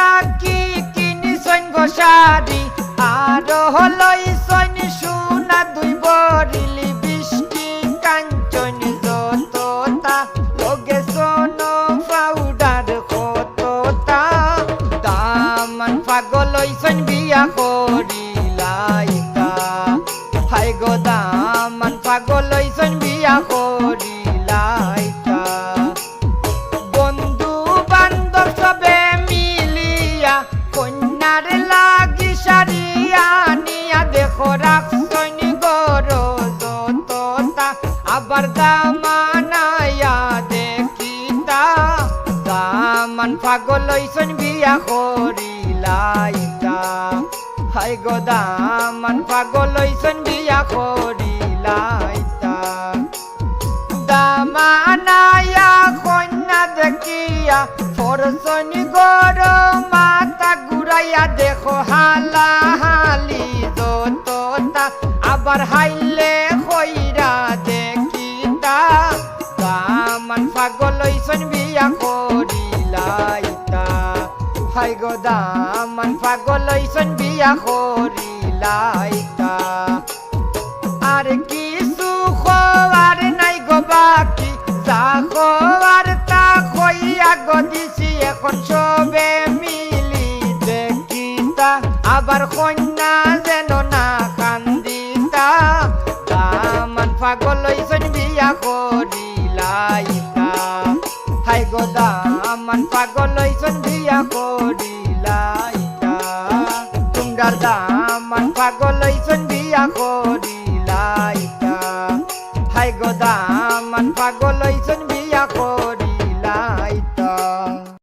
থাকি কিনি সৈন্য সারি আর হলই সৈন্য সোনা দুই বরিলি বৃষ্টি কাঞ্চন যততা। লগে সোন পাউডার কততা। দামান পাগল সৈন্য বিয়া করি। খোরাক সৈনিক আবার দামানায়া দেখিতা। দামান পাগল সৈন বিয়া করিলাইতা। হাই গো পাগল সৈন বিয়া করিলাইতা। দামানায়া কন্যা দেখিয়া, ফরসনি গর মাতা গুড়াইয়া দেখো হাল আবার হাইলে কইরা দেখিতা দামান পাগল হইছন বিয়া করিলাইতা। হাই গো দামান পাগল হইছন বিয়া করিলাইতা। আর কিছু খোয়ার নাই গো বাকি, যা খোয়ার তা খইয়া গো দিছি, এখন সবে মিলি দেখিতা। আবার কন্যা যেন না হাই গো দামান পাগল হইছন বিয়া করিলাইতা তোমরা দামান পাগল হইছন বিয়া করিলাইতা হাই গো দামান পাগল